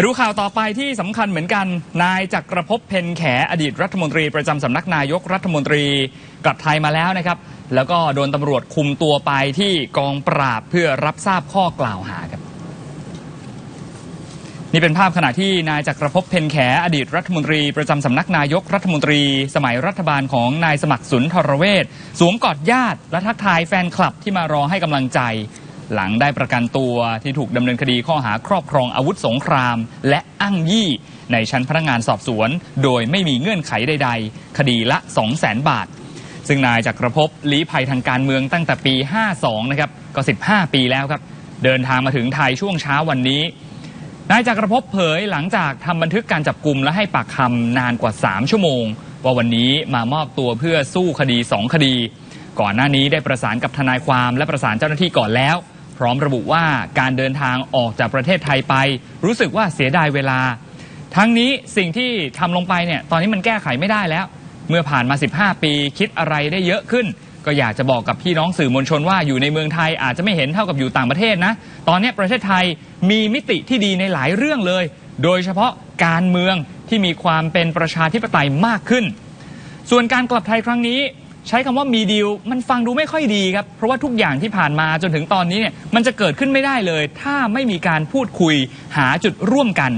มาดูข่าวต่อไปที่สำคัญเหมือนกัน นายจักรภพเพนแขอดีตรัฐมนตรีประจำสำนักนายกรัฐมนตรีกลับไทยมาแล้วนะครับ แล้วก็โดนตำรวจคุมตัวไปที่กองปราบเพื่อรับทราบข้อกล่าวหาครับ นี่เป็นภาพขณะที่นายจักรภพเพนแขอดีตรัฐมนตรีประจำสำนักนายกรัฐมนตรี สมัยรัฐบาลของนายสมัครสุนทรเวชสวมกอดญาติและทักทายแฟนคลับที่มารอให้กำลังใจ หลังได้ประกันตัวที่ถูกดำเนินคดีข้อหาครอบครองอาวุธสงคราม และอ้างยี่ ในชั้นพนักงานสอบสวน โดยไม่มีเงื่อนไขใด ๆ คดีละ 2 0 0 0 0 0 บาท ซึ่งนายจักรภพลี้ภัยทางการเมืองตั้งแต่ปี 52 นะครับ ก็ 15 ปีแล้วครับ เดินทางมาถึงไทยช่วงเช้าวันนี้ นายจักรภพเผยหลังจากทำบันทึกการจับกลุ่มและให้ปากคำนานกว่า 3 ชั่วโมง ว่าวันนี้มามอบตัวเพื่อสู้คดี 2 คดีก่อนหน้านี้ได้ประสานกับทนายความและประสานเจ้าหน้าที่ก่อนแล้ว พร้อมระบุว่าการเดินทางออกจากประเทศไทยไป รู้สึกว่าเสียดายเวลา ทั้งนี้สิ่งที่ทำลงไปเนี่ยตอนนี้มันแก้ไขไม่ได้แล้ว เมื่อผ่านมา 15 ปีคิดอะไรได้เยอะขึ้น ก็อยากจะบอกกับพี่น้องสื่อมวลชนว่าอยู่ในเมืองไทยอาจจะไม่เห็นเท่ากับอยู่ต่างประเทศนะ ตอนนี้ประเทศไทยมีมิติที่ดีในหลายเรื่องเลย โดยเฉพาะการเมืองที่มีความเป็นประชาธิปไตยมากขึ้น ส่วนการกลับไทยครั้งนี้ ใช้คำว่ามีดีลมันฟังดูไม่ค่อยดีครับ เพราะว่าทุกอย่างที่ผ่านมาจนถึงตอนนี้เนี่ยมันจะเกิดขึ้นไม่ได้เลย ถ้าไม่มีการพูดคุยหาจุดร่วมกัน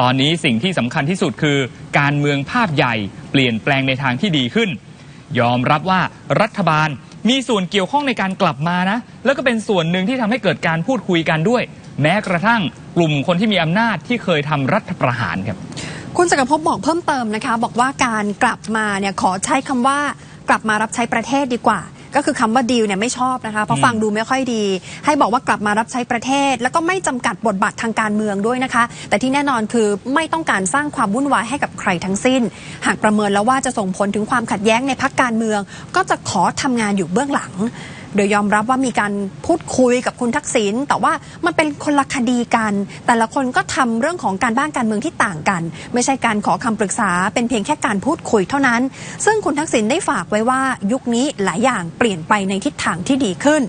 ตอนนี้สิ่งที่สำคัญที่สุดคือ การเมืองภาพใหญ่ เปลี่ยนแปลงในทางที่ดีขึ้น ยอมรับว่ารัฐบาลมีส่วนเกี่ยวข้องในการกลับมานะ แล้วก็เป็นส่วนหนึ่งที่ทำให้เกิดการพูดคุยกันด้วย แม้กระทั่งกลุ่มคนที่มีอำนาจที่เคยทำรัฐประหารครับ คุณจักรภพบอกเพิ่มเติมนะคะ บอกว่าการกลับมาเนี่ยขอใช้คำว่า กลับมารับใช้ประเทศดีกว่า ก็คือคำว่าดีลเนี่ยไม่ชอบนะคะเพราะฟังดูไม่ค่อยดี ให้บอกว่ากลับมารับใช้ประเทศ แล้วก็ไม่จำกัดบทบาททางการเมืองด้วยนะคะ แต่ที่แน่นอนคือไม่ต้องการสร้างความวุ่นวายให้กับใครทั้งสิ้น หากประเมินแล้วว่าจะส่งผลถึงความขัดแย้งในพักการเมือง ก็จะขอทำงานอยู่เบื้องหลัง โดยยอมรับว่ามีการพูดคุยกับคุณทักษิณแต่ว่ามันเป็นคนละคดีกัน แต่ละคนก็ทำเรื่องของการบ้านการเมืองที่ต่างกัน ไม่ใช่การขอคำปรึกษาเป็นเพียงแค่การพูดคุยเท่านั้น ซึ่งคุณทักษิณได้ฝากไว้ว่ายุคนี้หลายอย่างเปลี่ยนไปในทิศทางที่ดีขึ้น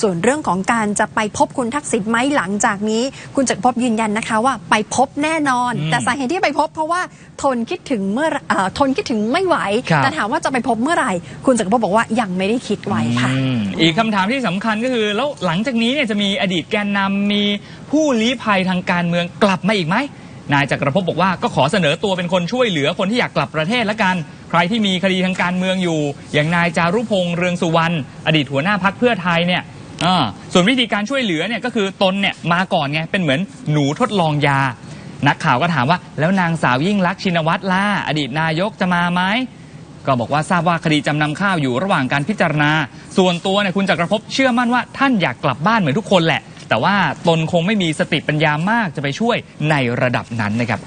ส่วนเรื่องของการจะไปพบคุณทักษิณไหมหลังจากนี้ คุณจักรภพยืนยันนะคะว่าไปพบแน่นอนอืมแต่สาเหตุที่ไปพบเพราะว่าทนคิดถึงเมื่อเออทนคิดถึงไม่ไหวครับแต่ถามว่าจะไปพบเมื่อไหร่ คุณจักรภพบอกว่ายังไม่ได้คิดไว้ค่ะอืมอีกคำถามที่สำคัญก็คือ แล้วหลังจากนี้เนี่ยจะมีอดีตแกนนำมีผู้ลี้ภัยทางการเมืองกลับมาอีกไหมนายจักรภพบอกว่าก็ขอเสนอตัวเป็นคนช่วยเหลือคนที่อยากกลับประเทศละกัน ใครที่มีคดีทางการเมืองอยู่ อย่างนายจารุพงษ์เรืองสุวรรณอดีตหัวหน้าพักเพื่อไทยเนี่ยส่วนวิธีการช่วยเหลือเนี่ยก็คือตนเนี่ยมาก่อนไงเป็นเหมือนหนูทดลองยา นักข่าวก็ถามว่า แล้วนางสาวยิ่งลักษณ์ชินวัตรล่ะอดีตนายกจะมาไหม ก็บอกว่าทราบว่าคดีจำนำข้าวอยู่ระหว่างการพิจารณา ส่วนตัวเนี่ยคุณจักรภพเชื่อมั่นว่าท่านอยากกลับบ้านเหมือนทุกคนแหละ แต่ว่าตนคงไม่มีสติปัญญามากจะไปช่วยในระดับนั้นนะครับ